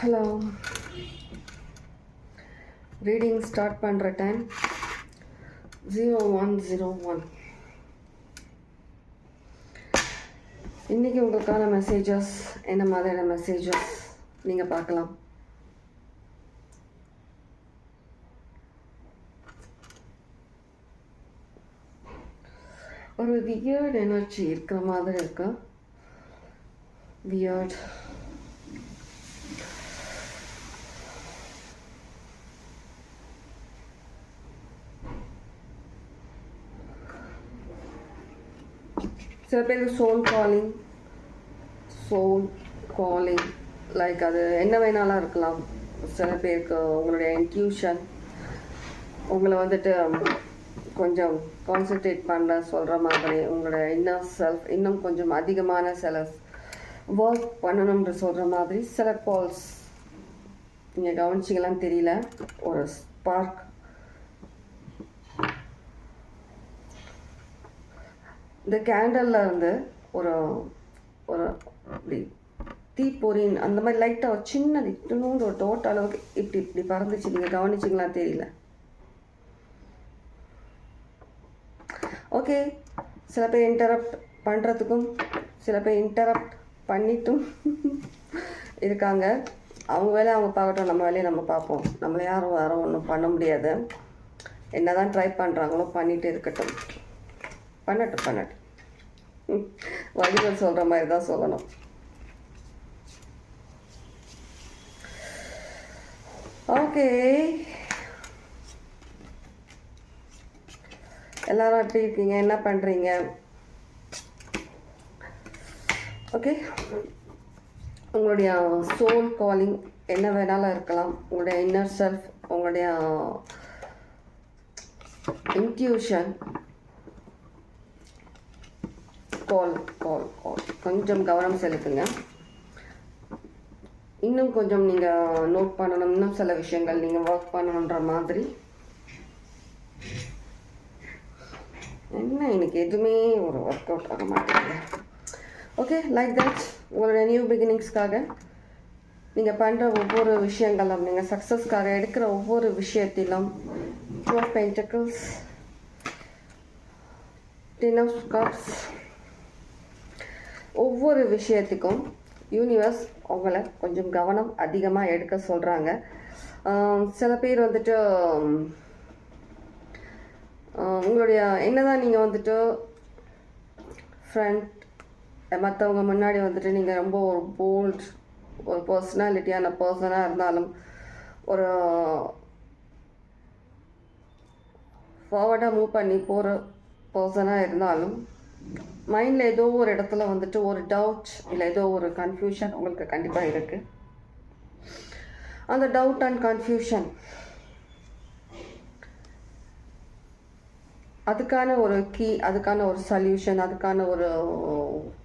Hello reading start பண்ணுற time zero one zero one இன்றைக்கி உங்களுக்கான மெசேஜஸ் என்ன மாதிரியான மெசேஜஸ் நீங்கள் பார்க்கலாம். ஒரு வியர்ட் எனர்ஜி இருக்கிற மாதிரி இருக்கு. வியர்ட் சில பேருக்கு soul calling soul calling like அது என்ன வேணாலும் இருக்கலாம். சில பேருக்கு உங்களுடைய இன்ட்யூஷன் உங்களை வந்துட்டு கொஞ்சம் கான்சென்ட்ரேட் பண்ண சொல்கிற மாதிரி உங்களோட இன்னர் செல்ஃப் இன்னும் கொஞ்சம் அதிகமான சில ஒர்க் பண்ணணும்ன்ற சொல்கிற மாதிரி சில கால்ஸ் நீங்கள் கவனிச்சிங்களான்னு தெரியல. ஒரு ஸ்பார்க் இந்த கேண்டலில் இருந்து ஒரு ஒரு இப்படி தீப்பொறின் அந்த மாதிரி லைட்டாக ஒரு சின்னது இன்னொன்று ஒரு டோட் அளவுக்கு இப்படி இப்படி பறந்துச்சு. நீங்கள் கவனிச்சிங்களா தெரியல. ஓகே சில பேர் இன்டரப்ட் பண்ணுறதுக்கும் சில பேர் இன்டரப்ட் பண்ணிட்டும் இருக்காங்க. அவங்க வேலையை அவங்க பார்க்கட்டும் நம்ம வேலையை நம்ம பார்ப்போம். நம்மளை யாரும் யாரும் ஒன்றும் பண்ண முடியாது. என்ன தான் ட்ரை பண்ணுறாங்களோ பண்ணிகிட்டு இருக்கட்டும். பண்ணட்டும் பண்ணட்டும். வடிவல் சொல்கிற மாதிரி தான் சொல்லணும். ஓகே எல்லாரும் எப்படி இருக்கீங்க? என்ன பண்ணுறீங்க ஓகே உங்களுடைய சோல் காலிங் என்ன வேணாலும் இருக்கலாம். உங்களுடைய இன்னர் செல்ஃப் உங்களுடைய இன்ட்யூஷன் கால் கால் கால். கொஞ்சம் கவனம் செலுத்துங்க. இன்னும் கொஞ்சம் நீங்கள் நோட் பண்ணணும். இன்னும் சில விஷயங்கள் நீங்கள் ஒர்க் பண்ணணுன்ற மாதிரி. என்ன எனக்கு எதுவுமே ஒரு ஒர்க் அவுட் ஆக மாட்டேங்குது. ஓகே லைக் தட் உங்களுடைய நியூ பிகினிங்ஸ்க்காக நீங்கள் பண்ணுற ஒவ்வொரு விஷயங்களும் நீங்கள் சக்ஸஸ்க்காக எடுக்கிற ஒவ்வொரு விஷயத்திலும் two of pentacles ten of cups ஒவ்வொரு விஷயத்துக்கும் யூனிவர்ஸ் அவங்கள கொஞ்சம் கவனம் அதிகமாக எடுக்க சொல்கிறாங்க சில பேர் வந்துட்டு உங்களுடைய என்னதான் நீங்கள் வந்துட்டு ஃப்ரெண்ட் மற்றவங்க முன்னாடி வந்துட்டு நீங்கள் ரொம்ப ஒரு போல்ட் ஒரு பர்சனாலிட்டியான பர்சனாக இருந்தாலும் ஒரு ஃபார்வர்டாக மூவ் பண்ணி போகிற பர்சனாக இருந்தாலும் மைண்டில் ஏதோ ஒரு இடத்துல வந்துட்டு ஒரு டவுட் இல்லை ஏதோ ஒரு கன்ஃபியூஷன் உங்களுக்கு கண்டிப்பாக இருக்குது அந்த டவுட் அண்ட் கன்ஃபியூஷன் அதுக்கான ஒரு கீ அதுக்கான ஒரு சொல்யூஷன் அதுக்கான ஒரு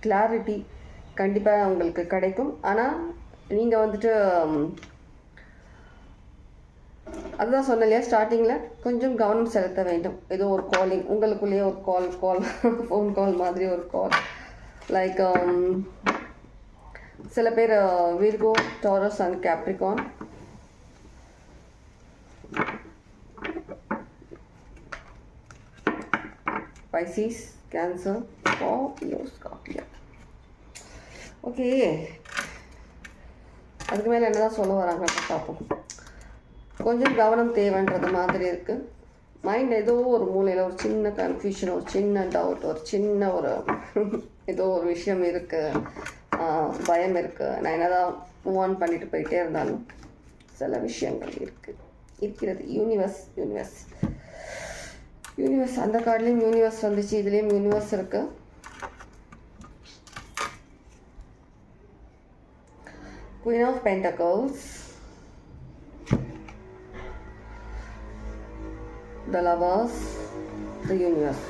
கிளாரிட்டி கண்டிப்பாக உங்களுக்கு கிடைக்கும். ஆனால் நீங்கள் வந்துட்டு அதுதான் சொன்ன இல்லையா ஸ்டார்டிங்கில் கொஞ்சம் கவனம் செலுத்த வேண்டும். ஏதோ ஒரு காலிங் உங்களுக்குள்ளேயே ஒரு கால் கால் ஃபோன் கால் மாதிரி ஒரு கால் லைக் um, சில பேர் Virgo Taurus and Capricorn Pisces, Cancer, Scorpio, Scorpio. Okay அதுக்கு மேலே என்ன தான் சொல்ல வராங்க பார்ப்போம். கொஞ்சம் கவனம் தேவைன்றது மாதிரி இருக்குது மைண்ட் ஏதோ ஒரு மூலையில் ஒரு சின்ன கன்ஃபியூஷன் ஒரு சின்ன டவுட் ஒரு சின்ன ஒரு ஏதோ ஒரு விஷயம் இருக்குது பயம் இருக்குது நான் என்னதான் மூவ் ஆன் பண்ணிட்டு போயிட்டே இருந்தாலும் சில விஷயங்கள் இருக்குது இருக்கிறது. யூனிவர்ஸ் யூனிவர்ஸ் யூனிவர்ஸ் அந்த கார்ட்லேயும் யூனிவர்ஸ் வந்துச்சு இதுலேயும் யூனிவர்ஸ் இருக்குது queen of pentacles the lovers the universe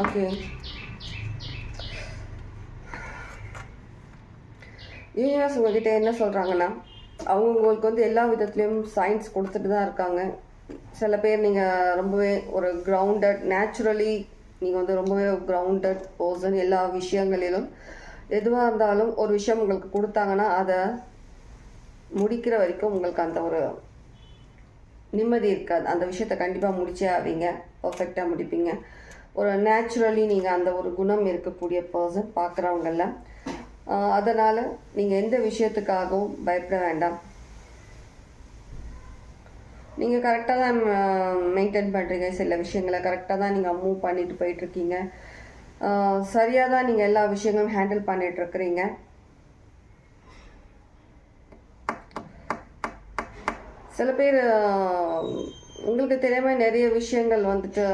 okay universe உங்ககிட்ட என்ன சொல்கிறாங்கன்னா அவங்க உங்களுக்கு வந்து எல்லா விதத்துலேயும் சயின்ஸ் கொடுத்துட்டு தான் இருக்காங்க. சில பேர் நீங்கள் ரொம்பவே ஒரு கிரவுண்டட் நேச்சுரலி நீங்கள் வந்து ரொம்பவே கிரவுண்டட் பர்சன் எல்லா விஷயங்களிலும் எதுவாக இருந்தாலும் ஒரு விஷயம் உங்களுக்கு கொடுத்தாங்கன்னா அதை முடிக்கிற வரைக்கும் உங்களுக்கு அந்த ஒரு நிம்மதி இருக்காது. அந்த விஷயத்த கண்டிப்பாக முடிச்சே ஆவீங்க. பர்ஃபெக்டாக முடிப்பீங்க. ஒரு நேச்சுரலி நீங்கள் அந்த ஒரு குணம் இருக்கக்கூடிய பர்சன் பார்க்குறவங்கள அதனால் நீங்கள் எந்த விஷயத்துக்காகவும் பயப்பட வேண்டாம். நீங்கள் கரெக்டாக தான் மெயின்டைன் பண்ணுறீங்க சில விஷயங்களை. கரெக்டாக தான் நீங்கள் மூவ் பண்ணிட்டு போயிட்டுருக்கீங்க. சரியாக தான் நீங்கள் எல்லா விஷயங்களும் ஹேண்டில் பண்ணிகிட்ருக்கிறீங்க சில பேர் உங்களுக்கு தெரியாம நிறைய விஷயங்கள் வந்துட்டு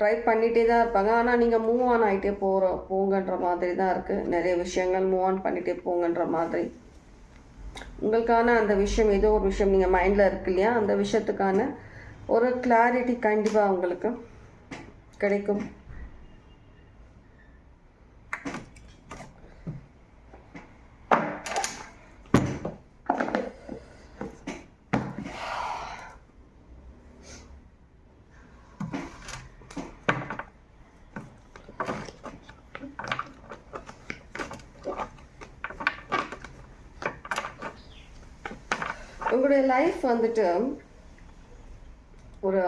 ட்ரை பண்ணிகிட்டே தான் இருப்பாங்க. ஆனால் நீங்கள் மூவ் ஆன் ஆகிட்டே போகிற போங்கன்ற மாதிரி தான் இருக்குது நிறைய விஷயங்கள் மூவ் ஆன் பண்ணிகிட்டே போங்கன்ற மாதிரி. உங்களுக்கான அந்த விஷயம் ஏதோ ஒரு விஷயம் நீங்கள் மைண்டில் இருக்கு இல்லையா? அந்த விஷயத்துக்கான ஒரு கிளாரிட்டி கண்டிப்பாக உங்களுக்கு கிடைக்கும். உங்களுடைய லைஃப் வந்துட்டு ஒரு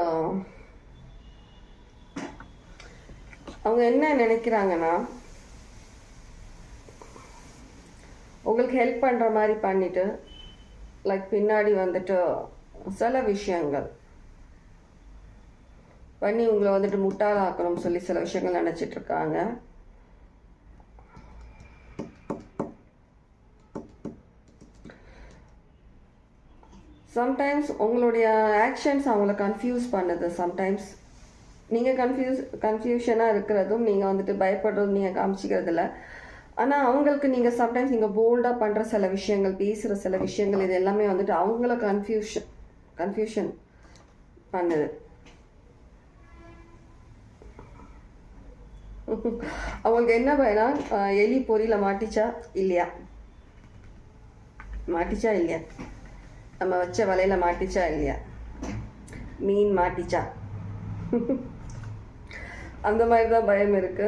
அவங்க என்ன நினைக்கிறாங்கன்னா உங்களுக்கு ஹெல்ப் பண்ணுற மாதிரி பண்ணிட்டு லைக் பின்னாடி வந்துட்டு சில விஷயங்கள். பண்ணி உங்களை வந்துட்டு முட்டாளாக்கணும்னு சொல்லி சில விஷயங்கள் நினச்சிட்டு சம்டைம்ஸ் உங்களுடைய ஆக்ஷன்ஸ் அவங்கள கன்ஃபியூஸ் பண்ணுது சம்டைம்ஸ் நீங்கள் கன்ஃபியூஸ் கன்ஃபியூஷனாக இருக்கிறதும் நீங்கள் வந்துட்டு பயப்படுறதும் நீங்கள் காமிச்சிக்கிறது இல்லை ஆனால் அவங்களுக்கு நீங்கள் சம்டைம்ஸ் நீங்கள் போல்டாக பண்ணுற சில விஷயங்கள் பேசுகிற சில விஷயங்கள் இது எல்லாமே வந்துட்டு அவங்கள கன்ஃபியூஷன் கன்ஃபியூஷன் பண்ணுது. அவங்களுக்கு என்ன பயனா எலி பொரியில் மாட்டிச்சா இல்லையா? மாட்டிச்சா இல்லையா? நம்ம வச்ச வலையில மாட்டிச்சா இல்லையா? மீன் மாட்டிச்சா? அந்த மாதிரி தான் பயம் இருக்கு.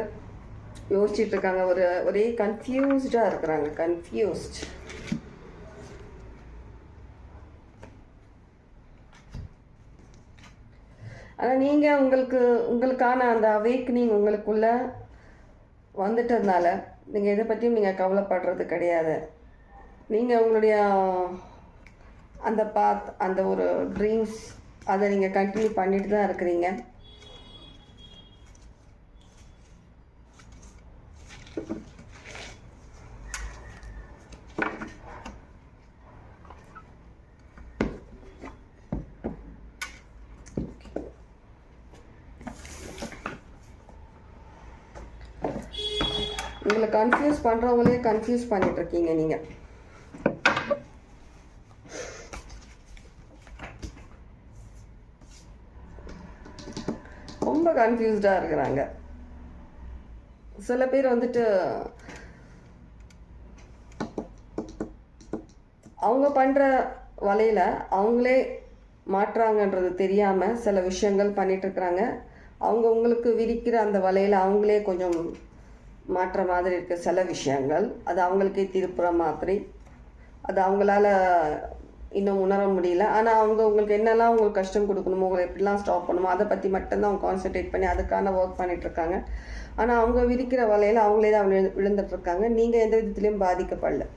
யோசிச்சுட்டு இருக்காங்க. ஒரு ஒரே கன்ஃபியூஸ்டாக இருக்கிறாங்க. கன்ஃபியூஸ்ட் ஆனால் நீங்கள் உங்களுக்கு உங்களுக்கான அந்த அவேக்னிங் உங்களுக்குள்ள வந்துட்டதுனால நீங்கள் எதை பற்றியும் நீங்கள் கவலைப்படுறது கிடையாது. நீங்கள் உங்களுடைய அந்த பாத் அந்த ஒரு ட்ரீம்ஸ் அதை நீங்கள் கண்டினியூ பண்ணிட்டு தான் இருக்கிறீங்க. உங்களை கன்ஃபியூஸ் பண்ணுறவங்களே கன்ஃபியூஸ் பண்ணிட்டு இருக்கீங்க நீங்கள் ரொம்ப கன்ஃபியூஸ்டாக இருக்கிறாங்க. சில பேர் வந்துட்டு அவங்க பண்ணுற வலையில் அவங்களே மாற்றாங்கன்றது தெரியாமல் சில விஷயங்கள் பண்ணிகிட்ருக்குறாங்க அவங்க உங்களுக்கு விரிக்கிற அந்த வலையில் அவங்களே கொஞ்சம் மாற்ற மாதிரி இருக்க சில விஷயங்கள். அது அவங்களுக்கே திருப்புற மாதிரி. அது அவங்களால இன்னும் உணர முடியல. ஆனால் அவங்க உங்களுக்கு என்னெல்லாம் உங்களுக்கு கஷ்டம் கொடுக்கணுமோ உங்களை எப்படிலாம் ஸ்டாப் பண்ணணுமோ அதை பற்றி மட்டும்தான் அவங்க கான்சென்ட்ரேட் பண்ணி அதுக்கான ஒர்க் பண்ணிட்டு இருக்காங்க. ஆனால் அவங்க விரிக்கிற வலையில் அவங்களே தான் விழு விழுந்துட்டு இருக்காங்க. நீங்கள் எந்த விதத்துலையும் பாதிக்கப்படல.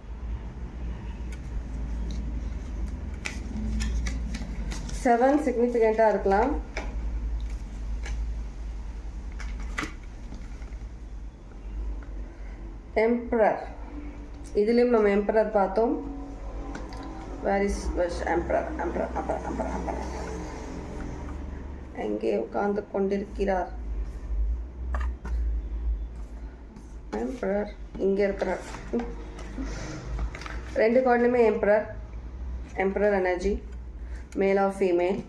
செவன் சிக்னிஃபிகண்ட்டாக இருக்கலாம். எம்ப்ரர் இதுலேயும் நம்ம எம்ப்ரர் பார்த்தோம். Where is Yves emperor emperor emperor emperor emperor எங்கே உட்கார்ந்து கொண்டிருக்கிறார்? எம்ப்ரர் இங்கே இருக்கிறார். ரெண்டு கார்டுலையுமே emperor emperor energy male or female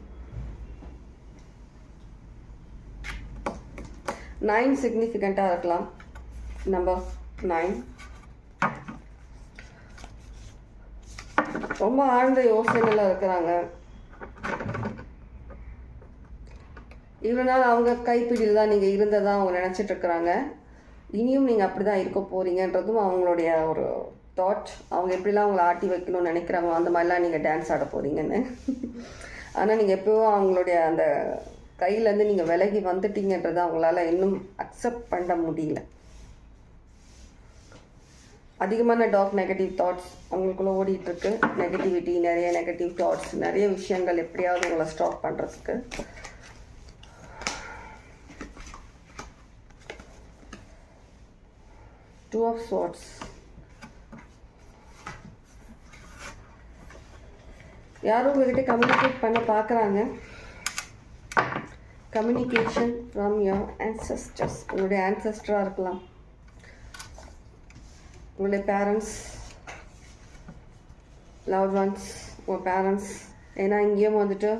nine சிக்னிஃபிகண்ட்டாக இருக்கலாம். நம்பர் நைன் ரொம்ப ஆழ்ந்த யோசனையில் இருக்கிறாங்க. இவ்வளோ நாள் அவங்க கைப்பிடியில் தான் நீங்கள் இருந்ததா அவங்க நினச்சிட்டு இருக்கிறாங்க. இனியும் நீங்கள் அப்படி தான் இருக்க போகிறீங்கன்றதும் அவங்களுடைய ஒரு தாட் அவங்க எப்படிலாம் அவங்கள ஆட்டி வைக்கணும்னு நினைக்கிறாங்களோ அந்த மாதிரிலாம் நீங்கள் டான்ஸ் ஆட போகிறீங்கன்னு ஆனால் நீங்கள் எப்போவும் அவங்களுடைய அந்த கையிலேருந்து நீங்கள் விலகி வந்துட்டீங்கன்றதை அவங்களால இன்னும் அக்செப்ட் பண்ண முடியல. அதிகமான டாக் நெகட்டிவ் தாட்ஸ் அவங்களுக்குள்ளே ஓடிட்டுருக்கு. நெகட்டிவிட்டி நிறைய நெகட்டிவ் தாட்ஸ் நிறைய விஷயங்கள் எப்படியாவது உங்களை ஸ்டாப் பண்ணுறதுக்கு டூ ஆஃப் ஸ்வாட்ஸ் யாரும் உங்ககிட்ட கம்யூனிகேட் பண்ண பார்க்குறாங்க கம்யூனிகேஷன் ஃப்ரம் யோர் ஆன்சஸ்டர்ஸ் உங்களுடைய ஆன்சஸ்டராக இருக்கலாம். உங்களுடைய பேரண்ட்ஸ் லவ் ஒன்ஸ் உங்கள் பேரண்ட்ஸ் ஏன்னா இங்கேயும் வந்துட்டு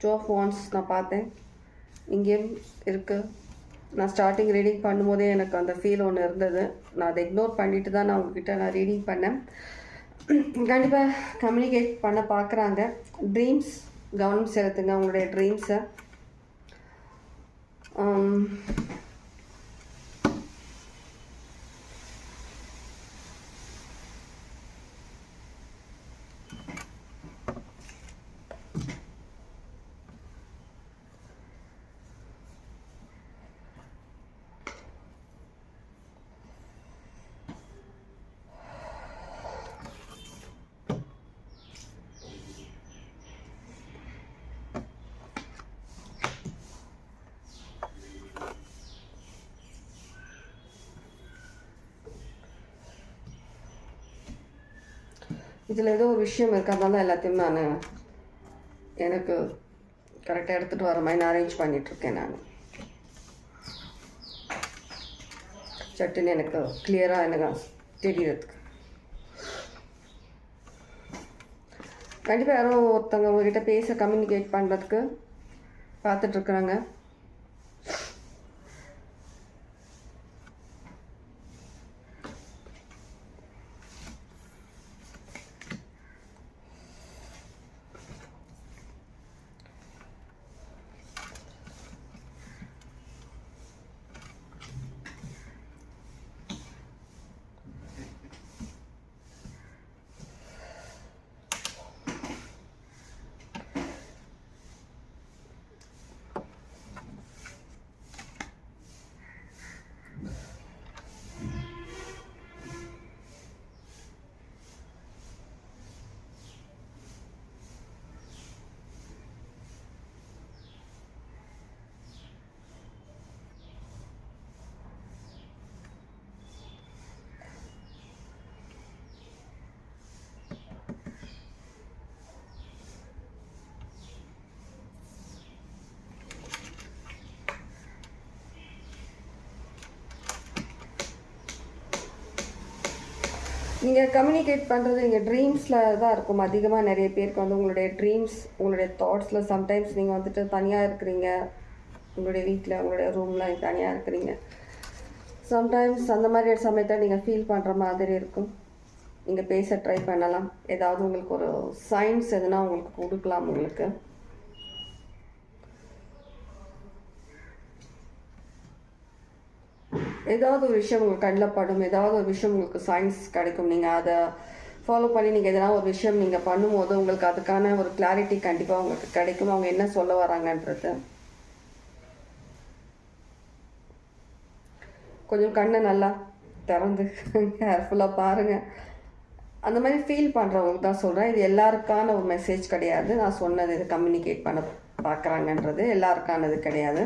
டூ ஆஃப் ஒன்ஸ் நான் பார்த்தேன். இங்கேயும் இருக்குது நான் ஸ்டார்டிங் ரீடிங் பண்ணும்போதே எனக்கு அந்த ஃபீல் ஒன்று இருந்தது. நான் அதை இக்னோர் பண்ணிட்டு தான் நான் உங்ககிட்ட நான் ரீடிங் பண்ணேன். கண்டிப்பாக கம்யூனிகேட் பண்ண பார்க்குறாங்க ட்ரீம்ஸ் கவனம் செலுத்துங்க. உங்களுடைய ட்ரீம்ஸை இதில் ஏதோ ஒரு விஷயம் இருக்கிறதால தான் எல்லாத்தையும் நான் எனக்கு கரெக்டாக எடுத்துகிட்டு வர மாதிரி நான் அரேஞ்ச் பண்ணிகிட்ருக்கேன் நான். சட்டுன்னு எனக்கு கிளியராக எனக்கு தெரியறதுக்கு. கண்டிப்பாக யாரும் ஒருத்தவங்க உங்ககிட்ட பேச கம்யூனிகேட் பண்ணுறதுக்கு பார்த்துட்ருக்குறாங்க நீங்கள் கம்யூனிகேட் பண்ணுறது நீங்கள் ட்ரீம்ஸில் தான் இருக்கும். அதிகமாக நிறைய பேருக்கு வந்து உங்களுடைய ட்ரீம்ஸ் உங்களுடைய தாட்ஸில் சம்டைம்ஸ் நீங்கள் வந்துட்டு தனியாக இருக்கிறீங்க. உங்களுடைய வீட்டில் உங்களுடைய ரூமில் தனியாக இருக்கிறீங்க. சம்டைம்ஸ் அந்த மாதிரி சமயத்தில் நீங்கள் ஃபீல் பண்ணுற மாதிரி இருக்கும். நீங்கள் பேச ட்ரை பண்ணலாம். ஏதாவது உங்களுக்கு ஒரு சயின்ஸ் எதுனா உங்களுக்கு கொடுக்கலாம் உங்களுக்கு. ஏதாவது ஒரு விஷயம் உங்களுக்கு கண்ணில் படும் ஏதாவது ஒரு விஷயம் உங்களுக்கு சயின்ஸ் கிடைக்கும் நீங்கள் அதை ஃபாலோ பண்ணி நீங்கள் எதனா ஒரு விஷயம் நீங்கள் பண்ணும்போது உங்களுக்கு அதுக்கான ஒரு கிளாரிட்டி கண்டிப்பாக உங்களுக்கு கிடைக்கும். அவங்க என்ன சொல்ல வராங்கன்றது. கொஞ்சம் கண்ணை நல்லா திறந்து கேர்ஃபுல்லாக பாருங்கள் அந்த மாதிரி ஃபீல் பண்ணுறவங்களுக்கு தான் சொல்கிறேன் இது எல்லாருக்கான ஒரு மெசேஜ் கிடையாது. நான் சொன்னது இது கம்யூனிகேட் பண்ண பார்க்குறாங்கன்றது எல்லாருக்கானது கிடையாது.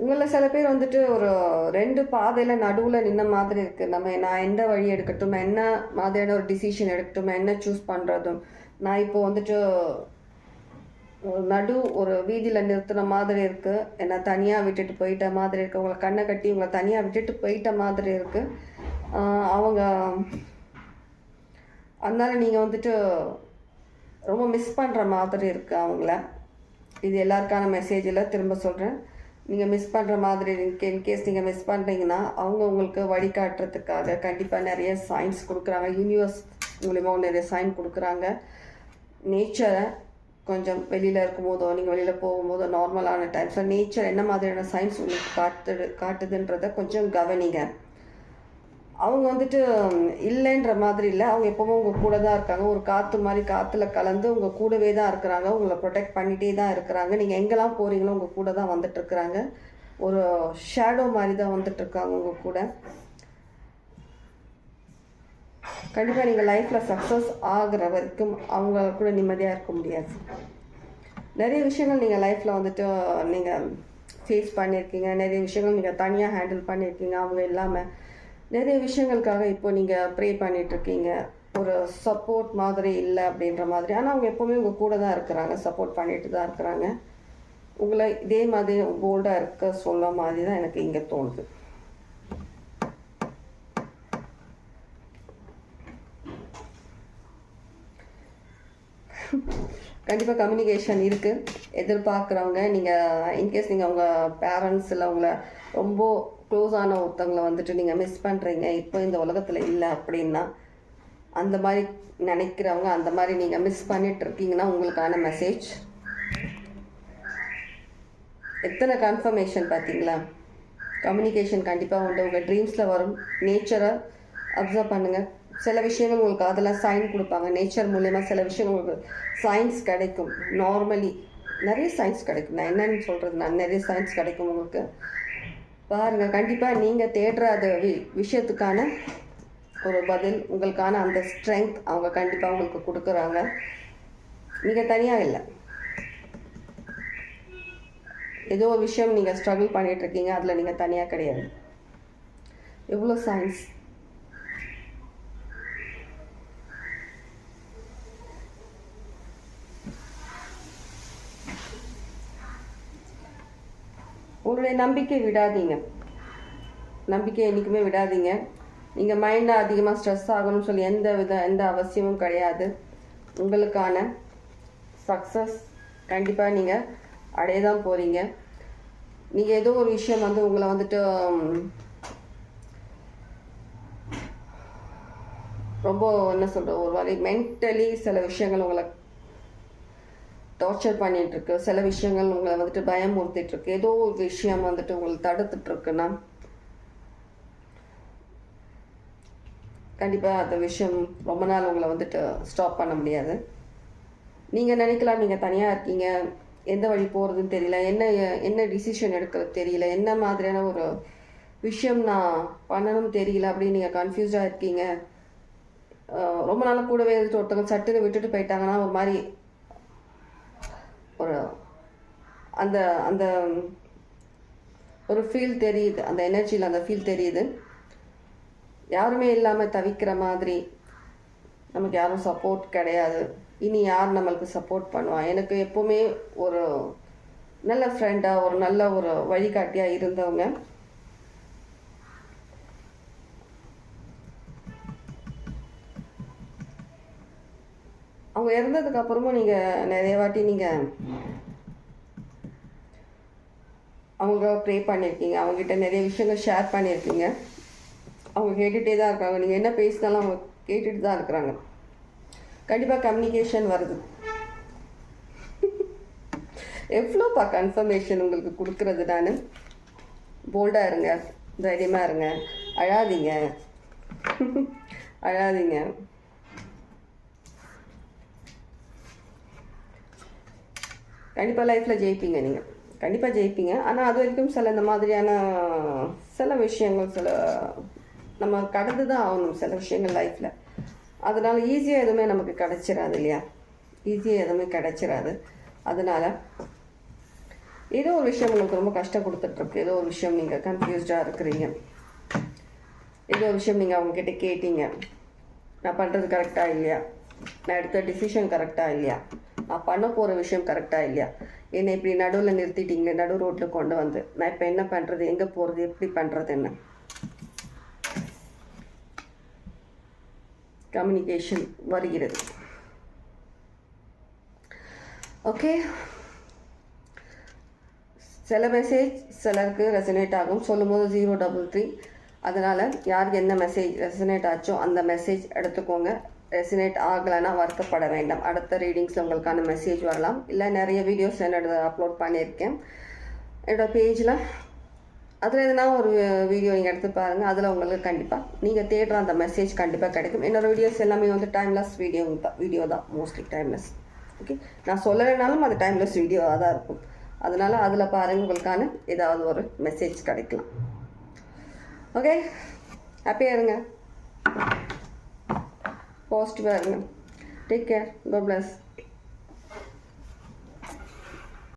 உங்களில் சில பேர் வந்துட்டு ஒரு ரெண்டு பாதையில் நடுவில் நின்ன மாதிரி இருக்குது நம்ம நான் எந்த வழி எடுக்கட்டும் என்ன மாதிரியான ஒரு டிசிஷன் எடுக்கட்டும் என்ன சூஸ் பண்ணுறதும் நான் இப்போ வந்துட்டு ஒரு நடு ஒரு வீதியில் நிறுத்தின மாதிரி இருக்குது என்னை தனியாக விட்டுட்டு போயிட்ட மாதிரி இருக்குது உங்களை கண்ணை கட்டி உங்களை தனியாக விட்டுட்டு போயிட்ட மாதிரி இருக்குது அவங்க அதனால நீங்கள் வந்துட்டு ரொம்ப மிஸ் பண்ணுற மாதிரி இருக்குது அவங்கள. இது எல்லாருக்கான மெசேஜில் திரும்ப சொல்கிறேன் நீங்கள் மிஸ் பண்ணுற மாதிரி இன்கேஸ் நீங்கள் மிஸ் பண்ணுறீங்கன்னா அவங்க உங்களுக்கு வழிகாட்டுறதுக்காக கண்டிப்பாக நிறைய சயின்ஸ் கொடுக்குறாங்க. யூனிவர்ஸ் மூலிமா நிறைய சைன் கொடுக்குறாங்க. நேச்சரை கொஞ்சம் வெளியில் இருக்கும்போதோ நீங்கள் வெளியில் போகும்போதோ நார்மலான டைம்ஸில் நேச்சர் என்ன மாதிரியான சயின்ஸ் உங்களுக்கு காட்டு காட்டுதுன்றதை கொஞ்சம் கவனிங்க. அவங்க வந்துட்டு இல்லைன்ற மாதிரி இல்லை. அவங்க எப்போவும் உங்கள் கூட தான் இருக்காங்க. ஒரு காற்று மாதிரி காற்றுல கலந்து உங்கள் கூடவே தான் இருக்கிறாங்க. உங்களை ப்ரொடெக்ட் பண்ணிகிட்டே தான் இருக்கிறாங்க. நீங்கள் எங்கெல்லாம் போகிறீங்களோ உங்கள் கூட தான் வந்துட்டு இருக்கிறாங்க. ஒரு ஷேடோ மாதிரி தான் வந்துட்டு இருக்காங்க உங்கள் கூட. கண்டிப்பாக நீங்கள் லைஃப்பில் சக்ஸஸ் ஆகிற வரைக்கும் அவங்க கூட நிம்மதியாக இருக்க முடியாது. நிறைய விஷயங்கள் நீங்கள் லைஃப்பில் வந்துட்டு நீங்கள் ஃபேஸ் பண்ணியிருக்கீங்க நிறைய விஷயங்கள் நீங்கள் தனியாக ஹேண்டில் பண்ணியிருக்கீங்க அவங்க இல்லாமல் நிறைய விஷயங்களுக்காக இப்போ நீங்கள் ப்ரே பண்ணிகிட்ருக்கீங்க ஒரு சப்போர்ட் மாதிரி இல்லை அப்படின்ற மாதிரி. ஆனால் அவங்க எப்போவுமே உங்கள் கூட தான் இருக்கிறாங்க. சப்போர்ட் பண்ணிட்டு தான் இருக்கிறாங்க. உங்களை இதே மாதிரி போல்டாக இருக்க சொல்ல மாதிரி தான் எனக்கு இங்கே தோணுது. கண்டிப்பாக கம்யூனிகேஷன் இருக்குது எதிர்பார்க்குறவங்க நீங்கள் இன்கேஸ் நீங்கள் உங்கள் பேரண்ட்ஸ் இல்லை உங்களை ரொம்ப க்ளோஸான ஒருத்தவங்களை வந்துட்டு நீங்கள் மிஸ் பண்ணுறீங்க இப்போ இந்த உலகத்தில் இல்லை அப்படின்னா அந்த மாதிரி நினைக்கிறவங்க அந்த மாதிரி நீங்கள் மிஸ் பண்ணிட்டு இருக்கீங்கன்னா உங்களுக்கான மெசேஜ் எத்தனை கன்ஃபர்மேஷன் பார்த்தீங்களா? கம்யூனிகேஷன் கண்டிப்பாக உண்டு. உங்கள் ட்ரீம்ஸில் வரும். நேச்சரை அப்சர்வ் பண்ணுங்கள் சில விஷயங்கள் உங்களுக்கு அதெல்லாம் சைன் கொடுப்பாங்க. நேச்சர் மூலயமா சில விஷயங்கள் உங்களுக்கு சயின்ஸ் கிடைக்கும். நார்மலி நிறைய சயின்ஸ் கிடைக்கும். நான் என்னன்னு சொல்கிறது நான் நிறைய சயின்ஸ் கிடைக்கும் உங்களுக்கு. பாருங்கள் கண்டிப்பாக நீங்கள் தேடுற அது வி விஷயத்துக்கான ஒரு பதில் உங்களுக்கான அந்த ஸ்ட்ரென்த் அவங்க கண்டிப்பாக உங்களுக்கு கொடுக்குறாங்க. நீங்கள் தனியாக இல்லை. ஏதோ ஒரு விஷயம் நீங்கள் ஸ்ட்ரகிள் பண்ணிகிட்ருக்கீங்க அதில் நீங்கள் தனியாக கிடையாது. எவ்வளோ சயின்ஸ் உங்களுடைய நம்பிக்கை விடாதீங்க. நம்பிக்கை என்றைக்குமே விடாதீங்க. நீங்கள் மைண்டில் அதிகமாக ஸ்ட்ரெஸ் ஆகணும்னு சொல்லி எந்த வித எந்த அவசியமும் கிடையாது. உங்களுக்கான சக்ஸஸ் கண்டிப்பாக நீங்கள் அடைய தான் போகிறீங்க நீங்கள் ஏதோ ஒரு விஷயம் வந்து உங்களை வந்துட்டு ரொம்ப என்ன சொல்கிற ஒரு மாதிரி மென்டலி சில விஷயங்கள் உங்களை டார்ச்சர் பண்ணிகிட்ருக்கு சில விஷயங்கள் உங்களை வந்துட்டு பயமுறுத்திட்டுருக்கு. ஏதோ ஒரு விஷயம் வந்துட்டு உங்களை தடுத்துட்ருக்குன்னா கண்டிப்பாக அந்த விஷயம் ரொம்ப நாள் உங்களை வந்துட்டு ஸ்டாப் பண்ண முடியாது. நீங்கள் நினைக்கலாம் நீங்கள் தனியாக இருக்கீங்க. எந்த வழி போகிறதுன்னு தெரியல. என்ன என்ன டிசிஷன் எடுக்கிறது தெரியல. என்ன மாதிரியான ஒரு விஷயம் நான் பண்ணணும்னு தெரியல. அப்படின்னு நீங்கள் கன்ஃபியூஸ்டாக இருக்கீங்க. ரொம்ப நாள் கூடவே இருந்துட்டு ஒருத்தவங்க சட்டுன்னு விட்டுட்டு போயிட்டாங்கன்னா ஒரு மாதிரி ஒரு அந்த அந்த ஒரு ஃபீல் தெரியுது அந்த எனர்ஜியில் அந்த ஃபீல் தெரியுது. யாருமே இல்லாமல் தவிக்கிற மாதிரி நமக்கு யாரும் சப்போர்ட் கிடையாது. இனி யார் நம்மளுக்கு சப்போர்ட் பண்ணுவா? எனக்கு எப்போவுமே ஒரு நல்ல ஃப்ரெண்டாக ஒரு நல்ல ஒரு வழிகாட்டியாக இருந்தவங்க. அவங்க இறந்ததுக்கு அப்புறமும் நீங்கள் நிறைய வாட்டி நீங்கள் அவங்க ப்ரே பண்ணியிருக்கீங்க அவங்ககிட்ட நிறைய விஷயங்கள் ஷேர் பண்ணியிருக்கீங்க அவங்க கேட்டுகிட்டே தான் இருக்காங்க. நீங்கள் என்ன பேசினாலும் அவங்க கேட்டுட்டு தான் இருக்கிறாங்க. கண்டிப்பாக கம்யூனிகேஷன் வருது. எவ்வளோப்பா கன்ஃபர்மேஷன் உங்களுக்கு கொடுக்குறது நான்? போல்டாக இருங்க. தைரியமாக இருங்க. அழாதீங்க. அழாதீங்க. கண்டிப்பாக லைஃப்பில் ஜெயிப்பீங்க நீங்கள் கண்டிப்பாக ஜெயிப்பீங்க. ஆனால் அது வரைக்கும் சில இந்த மாதிரியான சில விஷயங்கள் சில நம்ம கடந்து தான் ஆகணும் சில விஷயங்கள் லைஃப்பில் அதனால் ஈஸியாக எதுவுமே நமக்கு கிடச்சிடாது இல்லையா? ஈஸியாக எதுவுமே கிடச்சிடாது அதனால் ஏதோ ஒரு விஷயம் உங்களுக்கு ரொம்ப கஷ்டம் கொடுத்துட்ருக்கு. ஏதோ ஒரு விஷயம் நீங்கள் கன்ஃபியூஸ்டாக இருக்கிறீங்க. ஏதோ ஒரு விஷயம் நீங்கள் அவங்கக்கிட்ட கேட்டீங்க. நான் பண்ணுறது கரெக்டாக இல்லையா? நான் எடுத்த டிசிஷன் கரெக்டாக இல்லையா? நான் பண்ண போகிற விஷயம் கரெக்டாக இல்லையா? என்னை இப்படி நடுவில் நிறுத்திட்டீங்க நடு ரோட்டில் கொண்டு வந்து. நான் இப்போ என்ன பண்ணுறது எங்கே போகிறது எப்படி பண்ணுறது என்ன? கம்யூனிகேஷன் வருகிறது. ஓகே சில மெசேஜ் சிலருக்கு ரெசனேட் ஆகும். சொல்லும்போது ஜீரோ டபுள் த்ரீ அதனால் யாருக்கு என்ன மெசேஜ் ரெசனேட் ஆச்சோ அந்த மெசேஜ் எடுத்துக்கோங்க. ரெசினேட் ஆகலைன்னா வருத்தப்பட வேண்டாம். அடுத்த ரீடிங்ஸில் உங்களுக்கான மெசேஜ் வரலாம். இல்லை நிறைய வீடியோஸ் என்னோட அப்லோட் பண்ணியிருக்கேன். என்னோட பேஜில் அதில் எதுனா ஒரு வீடியோ நீங்கள் எடுத்து பாருங்கள் அதில் உங்களுக்கு கண்டிப்பாக நீங்கள் தேடுற அந்த மெசேஜ் கண்டிப்பாக கிடைக்கும். என்னோட வீடியோஸ் எல்லாமே வந்து டைம்லெஸ் வீடியோ தான். வீடியோ தான். மோஸ்ட்லி டைம்லெஸ் ஓகே நான் சொல்லலைனாலும் அது டைம்லெஸ் வீடியோவாக தான் இருக்கும். அதனால் அதில் பாருங்கள் உங்களுக்கான ஏதாவது ஒரு மெசேஜ் கிடைக்கலாம். ஓகே ஹாப்பியாக இருங்க. പോസ്റ്റ് വാങ്ങണം ടേക്ക് കെയർ ഗോ ബ്ലസ്